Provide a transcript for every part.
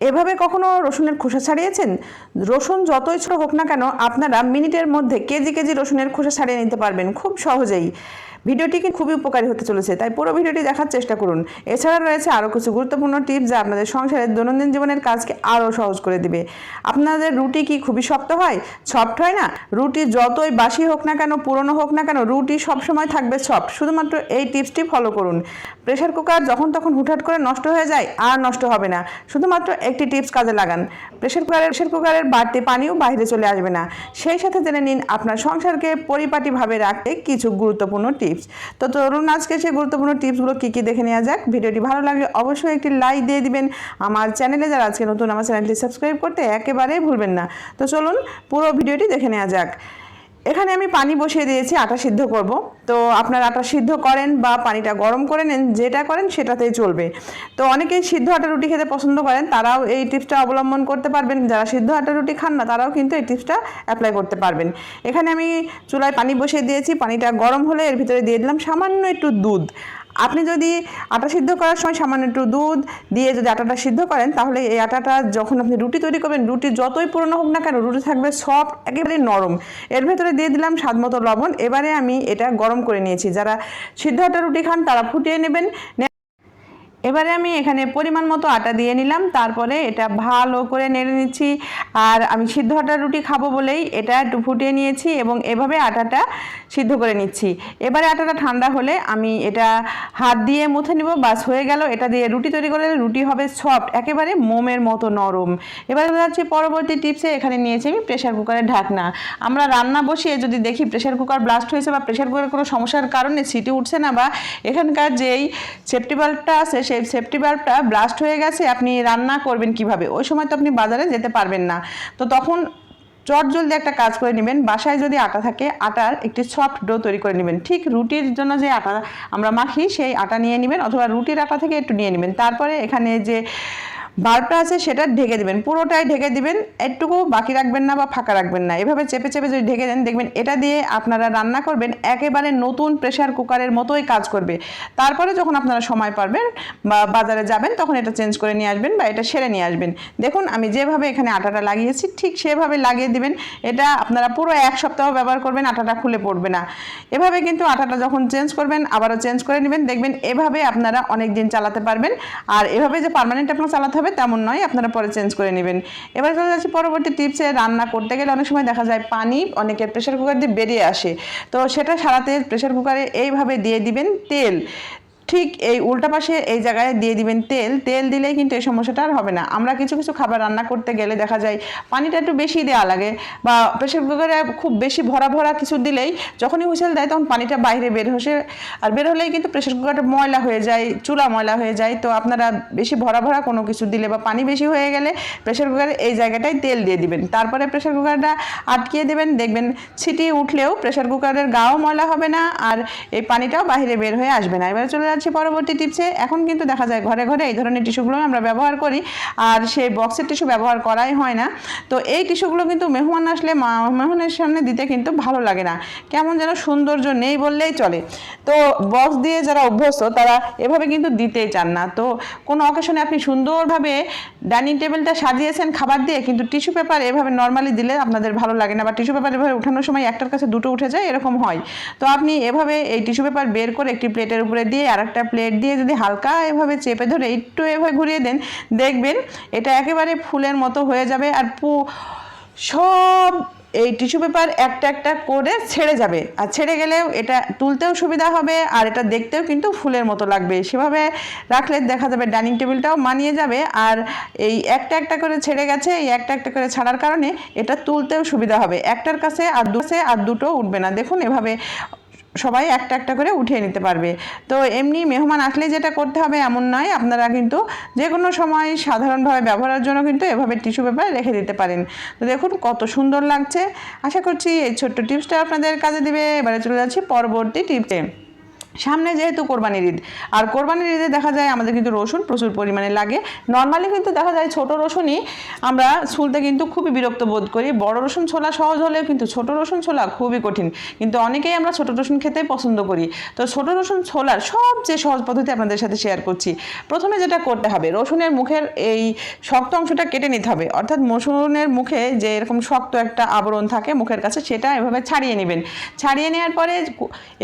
এভাবে কখনো রসুনের খোসা ছাড়িয়েছেন? রসুন যতই ছোট হোক না কেন, আপনারা মিনিটের মধ্যে কেজি কেজি রসুনের খোসা ছাড়িয়ে নিতে পারবেন খুব সহজেই। ভিডিওটি কিন্তু খুবই উপকারী হতে চলেছে, তাই পুরো ভিডিওটি দেখার চেষ্টা করুন। এছাড়া রয়েছে আরও কিছু গুরুত্বপূর্ণ টিপস যা আপনাদের সংসারের দৈনন্দিন জীবনের কাজকে আরও সহজ করে দিবে। আপনাদের রুটি কি খুবই শক্ত হয়? সফট হয় না? রুটি যতই বাসি হোক না কেন, পুরনো হোক না কেন, রুটি সবসময় থাকবে সফট। শুধুমাত্র এই টিপসটি ফলো করুন। প্রেশার কুকার যখন তখন হুটহাট করে নষ্ট হয়ে যায়, আর নষ্ট হবে না। শুধুমাত্র একটি টিপস কাজে লাগান। প্রেশার কুকারের প্রেশার কুকারের বাড়তি পানিও বাইরে চলে আসবে না। সেই সাথে জেনে নিন আপনার সংসারকে পরিপাটিভাবে রাখতে কিছু গুরুত্বপূর্ণ টিপস। তো চলুন আজকে সেই গুরুত্বপূর্ণ টিপসগুলো কী কী দেখে নেওয়া যাক। ভিডিওটি ভালো লাগলে অবশ্যই একটি লাইক দিয়ে দিবেন। আমার চ্যানেলে যারা আজকে নতুন, আমার চ্যানেলটি সাবস্ক্রাইব করতে একেবারেই ভুলবেন না। তো চলুন পুরো ভিডিওটি দেখে নেওয়া যাক। এখানে আমি পানি বসিয়ে দিয়েছি, আটা সিদ্ধ করব। তো আপনার আটা সিদ্ধ করেন বা পানিটা গরম করে নেন, যেটা করেন সেটাতেই চলবে। তো অনেকেই সিদ্ধ আটা রুটি খেতে পছন্দ করেন, তারাও এই টিপসটা অবলম্বন করতে পারবেন। যারা সিদ্ধ আটা রুটি খান না, তারাও কিন্তু এই টিপসটা অ্যাপ্লাই করতে পারবেন। এখানে আমি চুলায় পানি বসিয়ে দিয়েছি, পানিটা গরম হলে এর ভিতরে দিয়ে দিলাম সামান্য একটু দুধ। আপনি যদি আটা সিদ্ধ করার সময় সামান্য একটু দুধ দিয়ে যদি আটাটা সিদ্ধ করেন, তাহলে এই আটাটা যখন আপনি রুটি তৈরি করবেন, রুটি যতই পুরনো হোক না কেন, রুটি থাকবে সফট একেবারে নরম। এর ভেতরে দিয়ে দিলাম স্বাদ মতো লবণ। এবারে আমি এটা গরম করে নিয়েছি। যারা সিদ্ধ আটা রুটি খান, তারা ফুটিয়ে নেবেন। এবারে আমি এখানে পরিমাণ মতো আটা দিয়ে নিলাম, তারপরে এটা ভালো করে নেড়ে নিচ্ছি। আর আমি সিদ্ধ আটার রুটি খাব বলেই এটা একটু ফুটিয়ে নিয়েছি এবং এভাবে আটাটা সিদ্ধ করে নিচ্ছি। এবারে আটাটা ঠান্ডা হলে আমি এটা হাত দিয়ে মুথে নিব বাস হয়ে গেল। এটা দিয়ে রুটি তৈরি করলে রুটি হবে সফট, একেবারে মোমের মতো নরম। এবারে যাচ্ছি পরবর্তী টিপসে, এখানে নিয়েছি আমি প্রেশার কুকারের ঢাকনা। আমরা রান্না বসিয়ে যদি দেখি প্রেশার কুকার ব্লাস্ট হয়েছে বা প্রেশার কুকারের কোনো সমস্যার কারণে সিটি উঠছে না বা এখানকার যেই সেফটি বাল্বটা আছে সেফটি বাল্বটা ব্লাস্ট হয়ে গেছে, আপনি রান্না করবেন কীভাবে? ওই সময় তো আপনি বাজারে যেতে পারবেন না। তো তখন চট জলদি একটা কাজ করে নেবেন, বাসায় যদি আটা থাকে, আটার একটি সফট ডো তৈরি করে নেবেন। ঠিক রুটির জন্য যে আটা আমরা মাখি, সেই আটা নিয়ে নেবেন, অথবা রুটির আটা থেকে একটু নিয়ে নেবেন। তারপরে এখানে যে বাল্বটা আছে, সেটা ঢেকে দেবেন। পুরোটাই ঢেকে দিবেন। একটুকু বাকি রাখবেন না বা ফাঁকা রাখবেন না। এভাবে চেপে চেপে যদি ঢেকে দেন, দেখবেন এটা দিয়ে আপনারা রান্না করবেন, একেবারে নতুন প্রেশার কুকারের মতোই কাজ করবে। তারপরে যখন আপনারা সময় পারবেন বা বাজারে যাবেন, তখন এটা চেঞ্জ করে নিয়ে আসবেন বা এটা সেরে নিয়ে আসবেন। দেখুন, আমি যেভাবে এখানে আটাটা লাগিয়েছি, ঠিক সেভাবে লাগিয়ে দিবেন। এটা আপনারা পুরো এক সপ্তাহ ব্যবহার করবেন, আটাটা খুলে পড়বে না। এভাবে কিন্তু আটাটা যখন চেঞ্জ করবেন, আবারও চেঞ্জ করে নেবেন। দেখবেন এভাবে আপনারা অনেক দিন চালাতে পারবেন। আর এভাবে যে পার্মানেন্ট আপনার চালাতে হবে তেমন নয়, আপনারা পরে চেঞ্জ করে নেবেন। এবার চলে যাচ্ছি পরবর্তী টিপসে রান্না করতে গেলে অনেক সময় দেখা যায় পানি অনেকের প্রেশার কুকার দিয়ে বেরিয়ে আসে। তো সেটা সারাতে প্রেশার কুকারে এইভাবে দিয়ে দিবেন তেল। ঠিক এই উল্টা পাশে এই জায়গায় দিয়ে দিবেন তেল। তেল দিলেই কিন্তু এই সমস্যাটা আর হবে না। আমরা কিছু কিছু খাবার রান্না করতে গেলে দেখা যায় পানিটা একটু বেশি দেওয়া লাগে বা প্রেশার কুকারে খুব বেশি ভরা ভরা কিছু দিলেই যখনই হুইসেল দেয় তখন পানিটা বাইরে বের হসে আর বের হলেই কিন্তু প্রেশার কুকারটা ময়লা হয়ে যায়, চুলা ময়লা হয়ে যায়। তো আপনারা বেশি ভরা ভরা কোনো কিছু দিলে বা পানি বেশি হয়ে গেলে প্রেশার কুকারে এই জায়গাটায় তেল দিয়ে দিবেন। তারপরে প্রেশার কুকারটা আটকিয়ে দেবেন। দেখবেন ছিটি উঠলেও প্রেশার কুকারের গাও ময়লা হবে না আর এই পানিটাও বাইরে বের হয়ে আসবে না। এবারে চলে যাচ্ছি পরবর্তী টিপসে। এখন কিন্তু দেখা যায় ঘরে ঘরে এই ধরনের টিস্যুগুলো আমরা ব্যবহার করি। আর সেই বক্সের টিস্যু ব্যবহার করাই হয় না। তো এই টিস্যুগুলো কিন্তু মেহমান আসলে মেহমানের সামনে দিতে কিন্তু ভালো লাগে না। কেমন যেন সৌন্দর্য নেই বললেই চলে। তো বক্স দিয়ে যারা অভ্যস্ত, তারা এভাবে কিন্তু দিতেই চান না। তো কোনো অকেশনে আপনি সুন্দরভাবে ডাইনিং টেবিলটা সাজিয়েছেন খাবার দিয়ে, কিন্তু টিস্যু পেপার এভাবে নর্মালি দিলে আপনাদের ভালো লাগে না, বা টিস্যু পেপার এভাবে উঠানোর সময় একটার কাছে দুটো উঠে যায়, এরকম হয়। তো আপনি এভাবে এই টিস্যু পেপার বের করে একটি প্লেটের উপরে দিয়ে আর একটা প্লেট দিয়ে যদি হালকা এভাবে চেপে ধরে একটু এভাবে ঘুরিয়ে দেন, দেখবেন এটা একেবারে ফুলের মতো হয়ে যাবে আর পু, সব এই টিস্যু পেপার একটা একটা করে ছেড়ে যাবে। আর ছেড়ে গেলেও এটা তুলতেও সুবিধা হবে আর এটা দেখতেও কিন্তু ফুলের মতো লাগবে। সেভাবে রাখলে দেখা যাবে ডাইনিং টেবিলটাও মানিয়ে যাবে আর এই একটা একটা করে ছেড়ে গেছে, এই একটা একটা করে ছাড়ার কারণে এটা তুলতেও সুবিধা হবে। একটার কাছে আর দুসে আর দুটো উঠবে না। দেখুন এভাবে সবাই একটা একটা করে উঠিয়ে নিতে পারবে। তো এমনি মেহমান আসলে যেটা করতে হবে এমন নয়, আপনারা কিন্তু যে কোনো সময় সাধারণভাবে ব্যবহারের জন্য কিন্তু এভাবে টিস্যু পেপার রেখে দিতে পারেন। তো দেখুন কত সুন্দর লাগছে। আশা করছি এই ছোট্ট টিপসটা আপনাদের কাজে দিবে। এবারে চলে যাচ্ছি পরবর্তী টিপসে। সামনে যেহেতু কোরবানির ঈদ, আর কোরবানির ঈদে দেখা যায় আমাদের কিন্তু রসুন প্রচুর পরিমাণে লাগে। নর্মালি কিন্তু দেখা যায় ছোট রসুনই আমরা ছুলতে কিন্তু খুবই বিরক্ত বোধ করি। বড় রসুন ছোলা সহজ হলেও কিন্তু ছোট রসুন ছোলা খুবই কঠিন। কিন্তু অনেকেই আমরা ছোট রসুন খেতে পছন্দ করি। তো ছোট রসুন ছোলার সবচেয়ে সহজ পদ্ধতি আপনাদের সাথে শেয়ার করছি। প্রথমে যেটা করতে হবে, রসুনের মুখের এই শক্ত অংশটা কেটে নিতে হবে। অর্থাৎ রসুনের মুখে যে এরকম শক্ত একটা আবরণ থাকে মুখের কাছে, সেটা এভাবে ছাড়িয়ে নেবেন। ছাড়িয়ে নেওয়ার পরে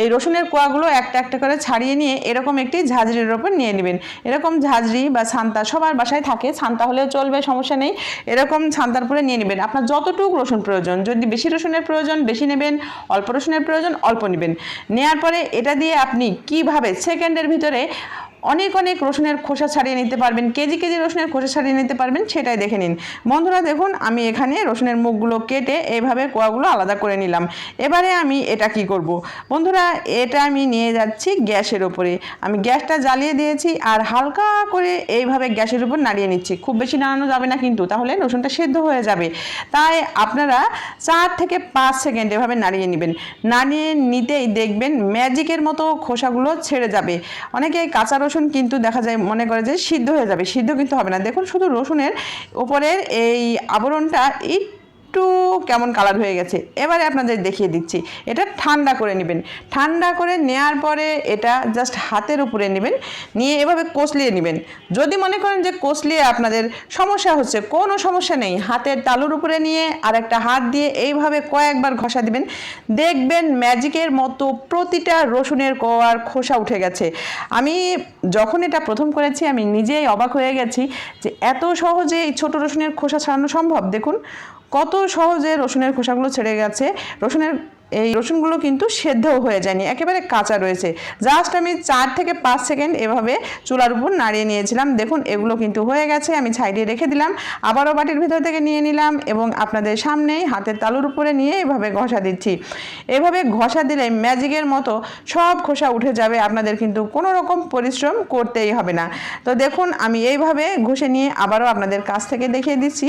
এই রসুনের কোয়াগুলো একটা একটা করে ছাড়িয়ে নিয়ে এরকম একটি ঝাঁঝরির ওপর নিয়ে নেবেন। এরকম ঝাঁঝরি বা ছান্তা সবার বাসায় থাকে, ছান্তা হলেও চলবে, সমস্যা নেই। এরকম ছান্তার পরে নিয়ে নেবেন। আপনার যতটুকু রসুন প্রয়োজন, যদি বেশি রসুনের প্রয়োজন, বেশি নেবেন, অল্প রসুনের প্রয়োজন, অল্প নেবেন। নেওয়ার পরে এটা দিয়ে আপনি কীভাবে সেকেন্ডের ভিতরে অনেক অনেক রসুনের খোসা ছাড়িয়ে নিতে পারবেন, কেজি কেজি রসুনের খোসা ছাড়িয়ে নিতে পারবেন, সেটাই দেখে নিন। বন্ধুরা দেখুন, আমি এখানে রসুনের মুখগুলো কেটে এইভাবে কোয়াগুলো আলাদা করে নিলাম। এবারে আমি এটা কি করব। বন্ধুরা, এটা আমি নিয়ে যাচ্ছি গ্যাসের ওপরে। আমি গ্যাসটা জ্বালিয়ে দিয়েছি আর হালকা করে এইভাবে গ্যাসের উপর নাড়িয়ে নিচ্ছি। খুব বেশি নাড়ানো যাবে না কিন্তু, তাহলে রসুনটা সেদ্ধ হয়ে যাবে। তাই আপনারা চার থেকে পাঁচ সেকেন্ড এভাবে নাড়িয়ে নেবেন। নাড়িয়ে নিতেই দেখবেন ম্যাজিকের মতো খোসাগুলো ছেড়ে যাবে। অনেকে কাঁচা রসুন কিন্তু দেখা যায় মনে করে যে সিদ্ধ হয়ে যাবে, সিদ্ধ কিন্তু হবে না। দেখুন শুধু রসুনের ওপরের এই আবরণটা একটু কেমন কালার হয়ে গেছে, এবারে আপনাদের দেখিয়ে দিচ্ছি। এটা ঠান্ডা করে নেবেন। ঠান্ডা করে নেয়ার পরে এটা জাস্ট হাতের উপরে নেবেন, নিয়ে এভাবে কষলিয়ে নেবেন। যদি মনে করেন যে কষলিয়ে আপনাদের সমস্যা হচ্ছে, কোনো সমস্যা নেই। হাতের তালুর উপরে নিয়ে আর একটা হাত দিয়ে এইভাবে কয়েকবার ঘষা দিবেন। দেখবেন ম্যাজিকের মতো প্রতিটা রসুনের কোয়ার খোসা উঠে গেছে। আমি যখন এটা প্রথম করেছি, আমি নিজেই অবাক হয়ে গেছি যে এত সহজে এই ছোট রসুনের খোসা ছাড়ানো সম্ভব। দেখুন কত সহজে রসুনের খোসাগুলো ছেড়ে গেছে? রসুনের এই রসুনগুলো কিন্তু সেদ্ধও হয়ে যায়নি, একেবারে কাঁচা রয়েছে। জাস্ট আমি চার থেকে পাঁচ সেকেন্ড এভাবে চুলার উপর নাড়িয়ে নিয়েছিলাম। দেখুন, এগুলো কিন্তু হয়ে গেছে, আমি ছাইডে রেখে দিলাম। আবারও বাটির ভিতর থেকে নিয়ে নিলাম এবং আপনাদের সামনেই হাতের তালুর উপরে নিয়ে এভাবে ঘষা দিচ্ছি। এভাবে ঘষা দিলে ম্যাজিকের মতো সব খোসা উঠে যাবে, আপনাদের কিন্তু কোনো রকম পরিশ্রম করতেই হবে না। তো দেখুন, আমি এইভাবে ঘষে নিয়ে আবারও আপনাদের কাছ থেকে দেখিয়ে দিচ্ছি।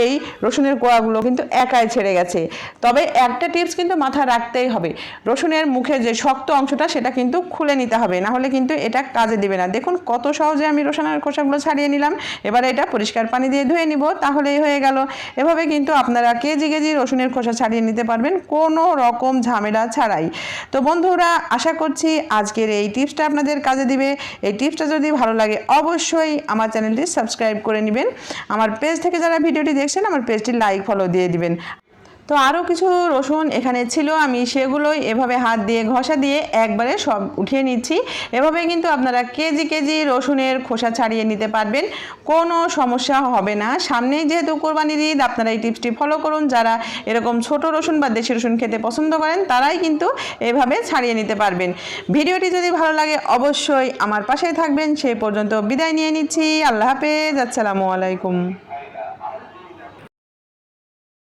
এই রসুনের কোয়াগুলো কিন্তু একাই ছেড়ে গেছে। তবে একটা টিপস কিন্তু মাথায় রাখতেই হবে। রসুনের মুখে যে শক্ত অংশটা, সেটা কিন্তু খুলে নিতে হবে। না হলে কিন্তু এটা কাজে দিবে না। দেখুন, কত সহজে আমি রসুনের খোসাগুলো ছাড়িয়ে নিলাম। এবারে এটা পরিষ্কার পানি দিয়ে ধুয়ে নিব, তাহলেই হয়ে গেল। এভাবে কিন্তু আপনারা কেজি কেজি রসুনের খোসা ছাড়িয়ে নিতে পারবেন, কোনো রকম ঝামেলা ছাড়াই। তো বন্ধুরা, আশা করছি আজকের এই টিপসটা আপনাদের কাজে দিবে। এই টিপসটা যদি ভালো লাগে, অবশ্যই আমার চ্যানেলটি সাবস্ক্রাইব করে নেবেন। আমার পেজ থেকে যারা ভিডিওটি দেখছেন, আমার পেজটি লাইক, ফলো দিয়ে দিবেন। তো আরও কিছু রসুন এখানে ছিল, আমি সেগুলোই এভাবে হাত দিয়ে ঘষা দিয়ে একবারে সব উঠিয়ে নিচ্ছি। এভাবে কিন্তু আপনারা কেজি কেজি রসুনের খোসা ছাড়িয়ে নিতে পারবেন, কোনো সমস্যা হবে না। সামনেই যেহেতু কোরবানির ঈদ, আপনারা এই টিপসটি ফলো করুন। যারা এরকম ছোট রসুন বা দেশি রসুন খেতে পছন্দ করেন, তারাই কিন্তু এভাবে ছাড়িয়ে নিতে পারবেন। ভিডিওটি যদি ভালো লাগে, অবশ্যই আমার পাশেই থাকবেন। সেই পর্যন্ত বিদায় নিয়ে নিচ্ছি। আল্লাহ হাফেজ। আসসালামু আলাইকুম।